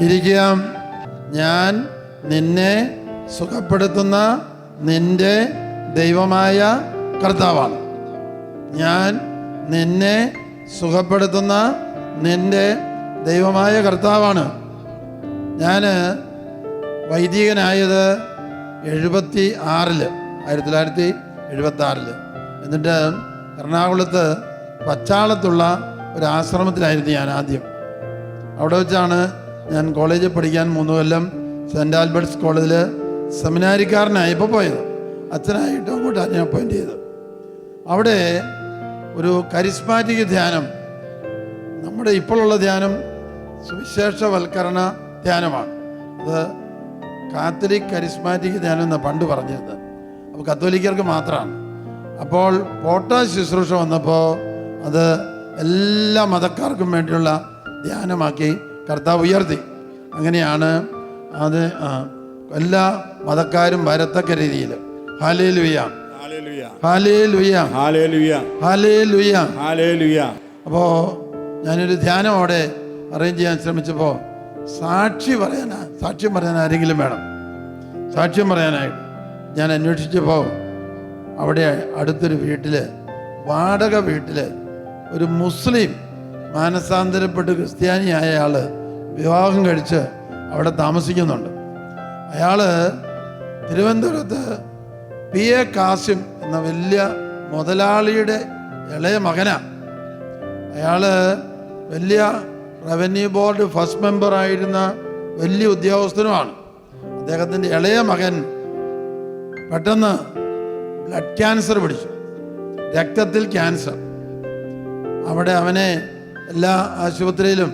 ഇരിക്കാം. ഞാൻ നിന്നെ സുഖപ്പെടുത്തുന്ന നിന്റെ ദൈവമായ കർത്താവാണ്. ഞാൻ നിന്നെ സുഖപ്പെടുത്തുന്ന നിന്റെ ദൈവമായ കർത്താവാണ്. ഞാൻ വൈദികനായത് എഴുപത്തി ആറിൽ ആയിരത്തി തൊള്ളായിരത്തി എഴുപത്തി ആറിൽ എന്നിട്ട് എറണാകുളത്ത് പച്ചാളത്തുള്ള ഒരു ആശ്രമത്തിലായിരുന്നു ഞാൻ ആദ്യം. അവിടെ വെച്ചാണ് ഞാൻ കോളേജിൽ പഠിക്കാൻ മൂന്ന് കൊല്ലം സെന്റ് ആൽബർട്ട്സ് കോളേജിൽ സെമിനാരിക്കാരനായപ്പോൾ പോയത്. അച്ഛനായിട്ട് അങ്ങോട്ടാണ് ഞാൻ അപ്പോയിന്റ് ചെയ്തത്. അവിടെ ഒരു കരിസ്മാറ്റിക് ധ്യാനം നമ്മുടെ ഇപ്പോഴുള്ള ധ്യാനം സുവിശേഷവൽക്കരണ ധ്യാനമാണ്. അത് കാത്തലിക് കരിസ്മാറ്റിക് ധ്യാനം എന്നാണ് പണ്ട് പറഞ്ഞിരുന്നത്. അപ്പോൾ കത്തോലിക്കർക്ക് മാത്രമാണ്. അപ്പോൾ പോട്ടാ ശുശ്രൂഷ വന്നപ്പോൾ അത് എല്ലാ മതക്കാർക്കും വേണ്ടിയുള്ള ധ്യാനമാക്കി കർത്താവ് ഉയർത്തി. അങ്ങനെയാണ് അത് എല്ലാ മതക്കാരും വരത്തക്ക രീതിയിൽ. ഹാലേ ഹാലേ ഹാലേ അപ്പോൾ ഞാനൊരു ധ്യാനം അവിടെ അറേഞ്ച് ചെയ്യാൻ ശ്രമിച്ചപ്പോൾ സാക്ഷി പറയാനാ സാക്ഷ്യം പറയാൻ ആരെങ്കിലും വേണം? സാക്ഷ്യം പറയാനായിട്ട് ഞാൻ അന്വേഷിച്ചപ്പോൾ അവിടെ അടുത്തൊരു വീട്ടിൽ വാടക വീട്ടിൽ ഒരു മുസ്ലിം മാനസാന്തരപ്പെട്ട് ക്രിസ്ത്യാനിയായ ആൾ വിവാഹം കഴിച്ച് അവിടെ താമസിക്കുന്നുണ്ട്. അയാൾ തിരുവനന്തപുരത്ത് പി എ കാസിം എന്ന വലിയ മുതലാളിയുടെ ഇളയ മകനാണ് അയാൾ വലിയ റവന്യൂ ബോർഡ് ഫസ്റ്റ് മെമ്പറായിരുന്ന വലിയ ഉദ്യോഗസ്ഥനുമാണ്. അദ്ദേഹത്തിന്റെ ഇളയ മകൻ പെട്ടെന്ന് ബ്ലഡ് ക്യാൻസർ പിടിച്ചു. രക്തത്തിൽ ക്യാൻസർ. അവിടെ അവനെ എല്ലാ ആശുപത്രിയിലും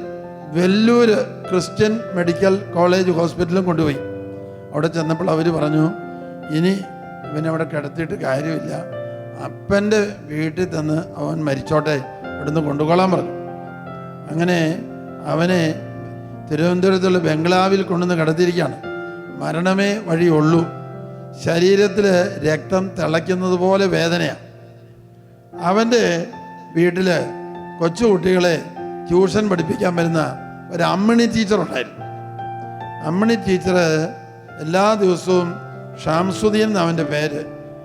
വെല്ലൂര് ക്രിസ്ത്യൻ മെഡിക്കൽ കോളേജ് ഹോസ്പിറ്റലും കൊണ്ടുപോയി. അവിടെ ചെന്നപ്പോൾ അവർ പറഞ്ഞു ഇനി ഇവനെ അവിടെ കിടത്തിയിട്ട് കാര്യമില്ല. അപ്പന്റെ വീട്ടിൽ തന്ന് അവൻ മരിച്ചോട്ടെ ഇവിടുന്ന് കൊണ്ടുകൊള്ളാൻ പറഞ്ഞു. അങ്ങനെ അവനെ തിരുവനന്തപുരത്തുള്ള ബംഗ്ലാവിൽ കൊണ്ടുവന്ന് കിടത്തിയിരിക്കുകയാണ്. മരണമേ വഴിയുള്ളൂ ശരീരത്തിൽ രക്തം തിളയ്ക്കുന്നത് പോലെ വേദനയാണ് അവന്റെ വീട്ടിൽ കൊച്ചുകുട്ടികളെ ട്യൂഷൻ പഠിപ്പിക്കാൻ വരുന്ന ഒരു അമ്മണി ടീച്ചർ ഉണ്ടായിരുന്നു. അമ്മണി ടീച്ചർ എല്ലാ ദിവസവും ഷാംസുദ്ദീൻ അവന്റെ പേര്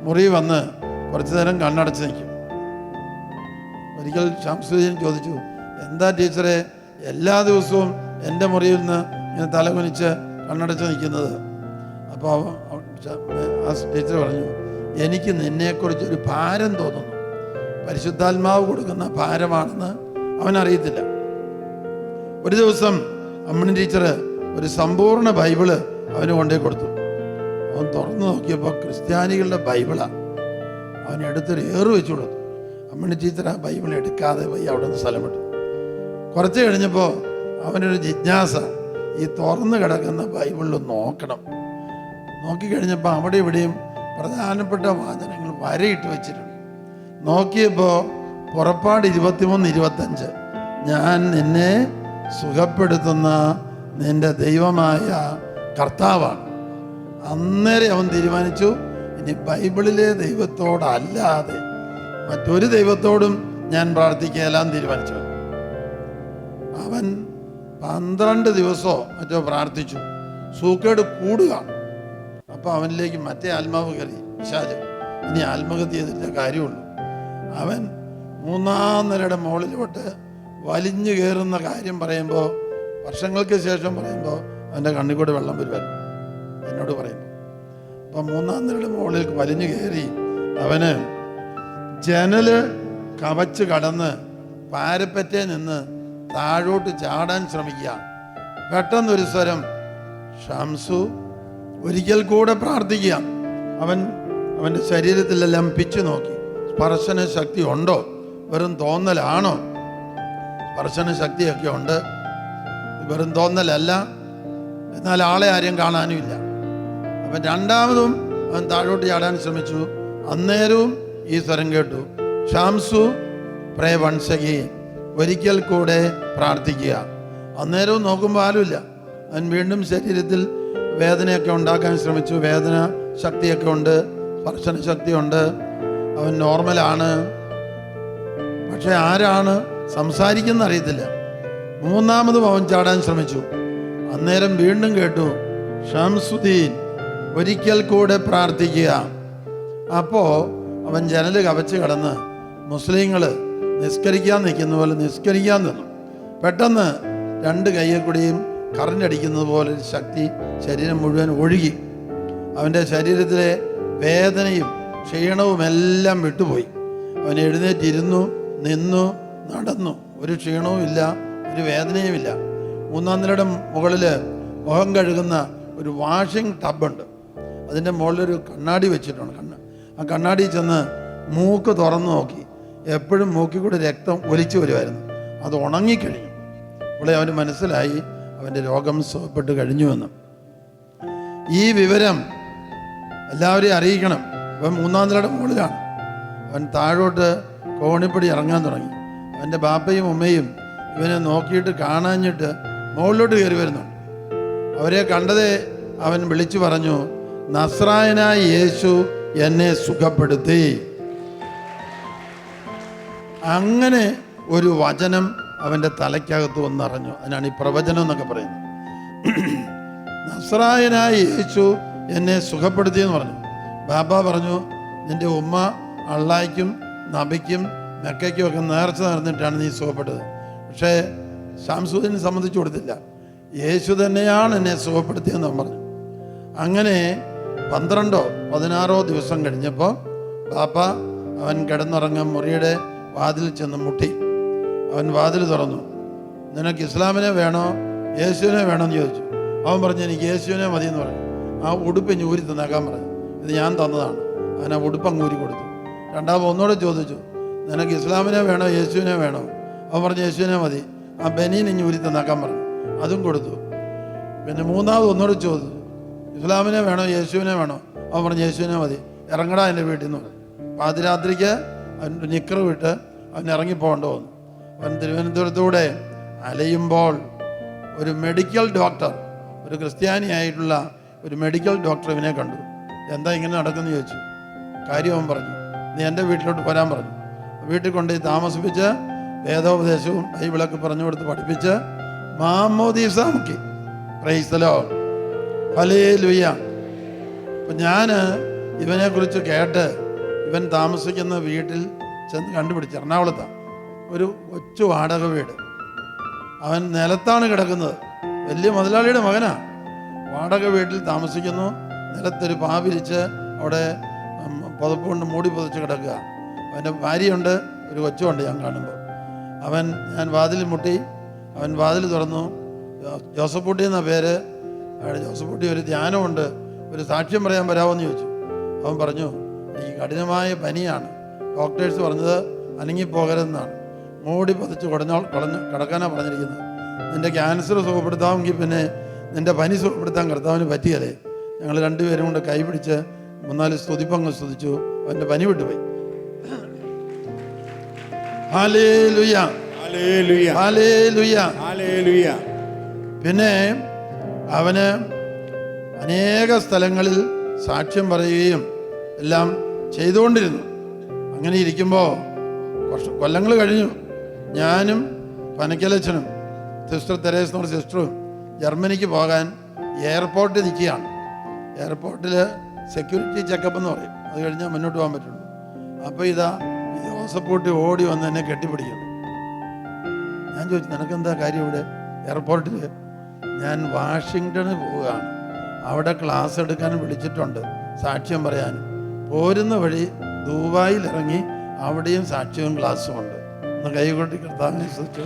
മുറി വന്ന് കുറച്ചു നേരം കണ്ണടച്ച് നിൽക്കും. ഒരിക്കൽ ഷാംസുദീൻ ചോദിച്ചു എന്താ ടീച്ചറെ എല്ലാ ദിവസവും എന്റെ മുറിയിൽ നിന്ന് ഇങ്ങനെ തലകുനിച്ച് കണ്ണടച്ച് നിൽക്കുന്നത്? അപ്പോൾ ആ ടീച്ചർ പറഞ്ഞു എനിക്ക് നിന്നെക്കുറിച്ച് ഒരു ഭാരം തോന്നുന്നു. പരിശുദ്ധാത്മാവ് കൊടുക്കുന്ന ഭാരമാണെന്ന് അവനറിയത്തില്ല. ഒരു ദിവസം അമ്മണി ടീച്ചർ ഒരു സമ്പൂർണ ബൈബിൾ അവന് കൊണ്ടേ കൊടുത്തു. അവൻ തുറന്നു നോക്കിയപ്പോൾ ക്രിസ്ത്യാനികളുടെ ബൈബിളാണ് അവൻ എടുത്തൊരു ഏറ് വെച്ചു കൊടുത്തു. അമ്മണി ടീച്ചർ ആ ബൈബിൾ എടുക്കാതെ പോയി അവിടെ നിന്ന് സ്ഥലം വിട്ടു. കുറച്ച് കഴിഞ്ഞപ്പോൾ അവനൊരു ജിജ്ഞാസ ഈ തുറന്നു കിടക്കുന്ന ബൈബിളിൽ നോക്കണം. നോക്കിക്കഴിഞ്ഞപ്പോൾ അവിടെ ഇവിടെയും പ്രധാനപ്പെട്ട വാചനങ്ങൾ വരയിട്ട് വെച്ചിട്ടുണ്ട്. നോക്കിയപ്പോൾ പുറപ്പാട് ഇരുപത്തിമൂന്ന് ഇരുപത്തഞ്ച്. ഞാൻ നിന്നെ സുഖപ്പെടുത്തുന്ന നിന്റെ ദൈവമായ കർത്താവാണ്. അന്നേരം അവൻ തീരുമാനിച്ചു ഇനി ബൈബിളിലെ ദൈവത്തോടല്ലാതെ മറ്റൊരു ദൈവത്തോടും ഞാൻ പ്രാർത്ഥിക്കുകയെല്ലാം തീരുമാനിച്ചു. അവൻ പന്ത്രണ്ട് ദിവസോ മറ്റോ പ്രാർത്ഥിച്ചു. സൂക്കേട് കൂടുക. അപ്പോൾ അവനിലേക്ക് മറ്റേ ആത്മാവ് കയറി. ഇനി ആത്മഹത്യ ചെയ്തിട്ടേ കാര്യമുള്ളൂ. അവൻ മൂന്നാം നിലയുടെ മുകളിലോട്ട് വലിഞ്ഞു കയറുന്ന കാര്യം പറയുമ്പോൾ വർഷങ്ങൾക്ക് ശേഷം പറയുമ്പോൾ അവന്റെ കണ്ണിൽ കൂടെ വെള്ളം വരുവാൻ എന്നോട് പറയുമ്പോൾ അപ്പം മൂന്നാം നിലയുടെ മുകളിൽ വലിഞ്ഞു കയറി അവന് ജനൽ കവച്ച് കടന്ന് പാരപ്പറ്റേ നിന്ന് താഴോട്ട് ചാടാൻ ശ്രമിക്കുക. പെട്ടെന്നൊരു സ്വരം ഷംസു ഒരിക്കൽ കൂടെ പ്രാർത്ഥിക്കുക. അവൻ അവന്റെ ശരീരത്തിലെല്ലാം പിച്ചു നോക്കി. സ്പർശന ശക്തി ഉണ്ടോ? വെറും തോന്നലാണോ? സ്പർശന ശക്തിയൊക്കെ ഉണ്ട്. വെറും തോന്നലല്ല. എന്നാൽ ആളെ ആരെയും കാണാനുമില്ല. അപ്പം രണ്ടാമതും അവൻ താഴോട്ട് ചാടാൻ ശ്രമിച്ചു. അന്നേരവും ഈ സ്വരം കേട്ടു. ഷാംസു പ്രേ വൺസ് അഗെയിൻ ഒരിക്കൽ കൂടെ പ്രാർത്ഥിക്കുക. അന്നേരവും നോക്കുമ്പോൾ ആരുമില്ല. അവൻ വീണ്ടും ശരീരത്തിൽ വേദനയൊക്കെ ഉണ്ടാക്കാൻ ശ്രമിച്ചു. വേദന ശക്തിയൊക്കെ ഉണ്ട്. സ്പർശന ശക്തിയുണ്ട്. അവൻ നോർമലാണ്. പക്ഷെ ആരാണ്? സംസാരിക്കുന്ന അറിയത്തില്ല. മൂന്നാമതും അവൻ ചാടാൻ ശ്രമിച്ചു. അന്നേരം വീണ്ടും കേട്ടു ഷംസുദ്ദീൻ ഒരിക്കൽ കൂടെ പ്രാർത്ഥിക്കുക. അപ്പോൾ അവൻ ജനൽ കവച്ച് കടന്ന് മുസ്ലിങ്ങൾ നിസ്കരിക്കാൻ നിൽക്കുന്ന പോലെ നിസ്കരിക്കാൻ നിന്നു. പെട്ടെന്ന് രണ്ട് കയ്യിൽ കൂടിയും കറണ്ട് അടിക്കുന്നത് പോലെ ശക്തി ശരീരം മുഴുവൻ ഒഴുകി. അവന്റെ ശരീരത്തിലെ വേദനയും ക്ഷീണവും എല്ലാം വിട്ടുപോയി. അവൻ എഴുന്നേറ്റിരുന്നു നിന്നു നടന്നു. ഒരു ക്ഷീണവും ഇല്ല ഒരു വേദനയുമില്ല. മൂന്നാം നിലയുടെ മുകളിൽ മുഖം കഴുകുന്ന ഒരു വാഷിംഗ് ടബുണ്ട് അതിന്റെ മുകളിലൊരു കണ്ണാടി വെച്ചിട്ടുണ്ട് കണ്ണ്. ആ കണ്ണാടി ചെന്ന് മൂക്ക് തുറന്നു നോക്കി. എപ്പോഴും മൂക്കിൽ കൂടി രക്തം ഒലിച്ചു വരുമായിരുന്നു. അത് ഉണങ്ങിക്കഴിഞ്ഞു. ഇവിടെ അവന് മനസ്സിലായി അവന്റെ രോഗം സുഖപ്പെട്ട് കഴിഞ്ഞുവെന്ന്. ഈ വിവരം എല്ലാവരെയും അറിയിക്കണം. അവൻ മൂന്നാം നിലയുടെ മുകളിലാണ്. അവൻ താഴോട്ട് കോണിപ്പടി ഇറങ്ങാൻ തുടങ്ങി. അവന്റെ ബാപ്പയും ഉമ്മയും ഇവനെ നോക്കിയിട്ട് കാണാഞ്ഞിട്ട് മുകളിലോട്ട് കയറി വരുന്നുണ്ട് അവരെ കണ്ടതേ അവൻ വിളിച്ചു പറഞ്ഞു നസ്രായനായ യേശു എന്നെ സുഖപ്പെടുത്തി. അങ്ങനെ ഒരു വചനം അവന്റെ തലയ്ക്കകത്ത് വന്നറിഞ്ഞു. അതിനാണ് ഈ പ്രവചനം എന്നൊക്കെ പറയുന്നത്. നസ്രായനായ യേശു എന്നെ സുഖപ്പെടുത്തി എന്ന് പറഞ്ഞു. ബാബ പറഞ്ഞു നിന്റെ ഉമ്മ അള്ളായ്ക്കും നബിക്കും മെക്കയ്ക്കും ഒക്കെ നേർച്ച നടന്നിട്ടാണ് നീ സുഖപ്പെട്ടത്. പക്ഷേ ശംസുദിനെ സംബന്ധിച്ചു കൊടുത്തില്ല. യേശു തന്നെയാണ് എന്നെ സുഖപ്പെടുത്തിയെന്ന് പറഞ്ഞു. അങ്ങനെ പന്ത്രണ്ടോ പതിനാറോ ദിവസം കഴിഞ്ഞപ്പോൾ ബാപ്പ അവൻ കിടന്നുറങ്ങാൻ മുറിയുടെ വാതിൽ ചെന്ന് മുട്ടി. അവൻ വാതിൽ തുറന്നു. നിനക്ക് ഇസ്ലാമിനെ വേണോ? യേശുവിനെ വേണോ? എന്ന് ചോദിച്ചു. അവൻ പറഞ്ഞു എനിക്ക് യേശുവിനെ മതി എന്ന് പറഞ്ഞു. ആ ഉടുപ്പ് ഞൂരി തന്നേക്കാൻ പറഞ്ഞു. ഇത് ഞാൻ തന്നതാണ്. അവനെ ഉടുപ്പങ്ങ് ഊരി കൊടുത്തു. രണ്ടാമത് ഒന്നുകൂടെ ചോദിച്ചു നിനക്ക് ഇസ്ലാമിനെ വേണോ യേശുവിനെ വേണോ? അവൻ പറഞ്ഞു യേശുവിനെ മതി. ആ ബനീൻ ഇഞ്ഞ് ഊരി തന്നാക്കാൻ പറഞ്ഞു. അതും കൊടുത്തു. പിന്നെ മൂന്നാമത് ഒന്നുകൂടെ ചോദിച്ചു ഇസ്ലാമിനെ വേണോ യേശുവിനെ വേണോ? അവൻ പറഞ്ഞു യേശുവിനെ മതി. ഇറങ്ങടാ എന്റെ വീട്ടിൽ നിന്ന് പറഞ്ഞു. പാതിരാത്രിക്ക് അവൻ നിക്കർ വിട്ട് അവൻ ഇറങ്ങി പോകേണ്ട വന്നു. അവൻ തിരുവനന്തപുരത്തൂടെ അലയുമ്പോൾ ഒരു മെഡിക്കൽ ഡോക്ടർ ഒരു ക്രിസ്ത്യാനിയായിട്ടുള്ള ഒരു മെഡിക്കൽ ഡോക്ടർ ഇവനെ കണ്ടു. എന്താ ഇങ്ങനെ നടക്കുന്നു ചോദിച്ചു. കാര്യം അവൻ പറഞ്ഞു. നീ എന്റെ വീട്ടിലോട്ട് വരാൻ പറഞ്ഞു. വീട്ടിൽ കൊണ്ടുപോയി താമസിപ്പിച്ച് വേദോപദേശവും ബൈബിളൊക്കെ പറഞ്ഞു കൊടുത്ത് പഠിപ്പിച്ച് മാമോദീസ മുക്കി പ്രൈസ്തലോ ഹലേ ലുയ്യ അപ്പം ഞാൻ ഇവനെക്കുറിച്ച് കേട്ട് ഇവൻ താമസിക്കുന്ന വീട്ടിൽ ചെന്ന് കണ്ടുപിടിച്ച്. എറണാകുളത്താണ് ഒരു കൊച്ചു വാടക വീട്. അവൻ നിലത്താണ് കിടക്കുന്നത്. വലിയ മുതലാളിയുടെ മകനാണ് വാടക വീട്ടിൽ താമസിക്കുന്നു. നിലത്തൊരു പാവിരിച്ച് അവിടെ പുതപ്പ് കൊണ്ട് മൂടി പുതച്ച് കിടക്കുക. അവന്റെ ഭാര്യയുണ്ട് ഒരു കൊച്ചുണ്ട് ഞാൻ കാണുമ്പോൾ. അവൻ ഞാൻ വാതിൽ മുട്ടി അവൻ വാതിൽ തുറന്നു. ജോസഫ് കുട്ടി എന്ന പേര്. ജോസഫ് കുട്ടി ഒരു ധ്യാനമുണ്ട്. ഒരു സാക്ഷ്യം പറയാൻ വരാമെന്ന് ചോദിച്ചു. അവൻ പറഞ്ഞു ഈ കഠിനമായ പനിയാണ്. ഡോക്ടേഴ്സ് പറഞ്ഞത് അനങ്ങിപ്പോകരുതെന്നാണ്. മൂടി പതിച്ച് കുടഞ്ഞോ കുടഞ്ഞ് കിടക്കാനാണ് പറഞ്ഞിരിക്കുന്നത്. നിന്റെ ക്യാൻസർ സുഖപ്പെടുത്താമെങ്കിൽ പിന്നെ നിന്റെ പനി സുഖപ്പെടുത്താൻ കർത്താവിന് പറ്റിയല്ലേ ഞങ്ങൾ രണ്ടുപേരും കൊണ്ട് കൈപിടിച്ച് മൂന്നാൽ സ്തുതിപ്പങ്ങ് സ്തുതിച്ചു. അവന്റെ പനി വിട്ടുപോയി. പിന്നെ അവന് അനേക സ്ഥലങ്ങളിൽ സാക്ഷ്യം പറയുകയും എല്ലാം ചെയ്തുകൊണ്ടിരുന്നു. അങ്ങനെ ഇരിക്കുമ്പോൾ കുറച്ച് കൊല്ലങ്ങൾ കഴിഞ്ഞു. ഞാനും പനക്കലച്ചനും സിസ്റ്റർ തെരേസ് എന്ന് പറഞ്ഞ സിസ്റ്ററും ജർമ്മനിക്ക് പോകാൻ എയർപോർട്ടിൽ നിൽക്കുകയാണ്. എയർപോർട്ടിൽ സെക്യൂരിറ്റി ചെക്കപ്പ് എന്ന് പറയും. അത് കഴിഞ്ഞാൽ മുന്നോട്ട് പോകാൻ പറ്റുള്ളൂ. അപ്പോൾ ഇതാ കുട്ടി ഓടി വന്ന് എന്നെ കെട്ടിപ്പിടിക്കണം ഞാൻ ചോദിച്ചു നിനക്കെന്താ കാര്യം ഇവിടെ? എയർപോർട്ടിൽ ഞാൻ വാഷിങ്ടണിൽ പോവുകയാണ്. അവിടെ ക്ലാസ് എടുക്കാൻ വിളിച്ചിട്ടുണ്ട് സാക്ഷ്യം പറയാൻ പോരുന്ന വഴി ദുബായിൽ ഇറങ്ങി അവിടെയും സാക്ഷ്യവും ക്ലാസ്സും ഉണ്ട് ഒന്ന് കൈകൊട്ടി കർത്താവിനെ ശ്രദ്ധിച്ചു?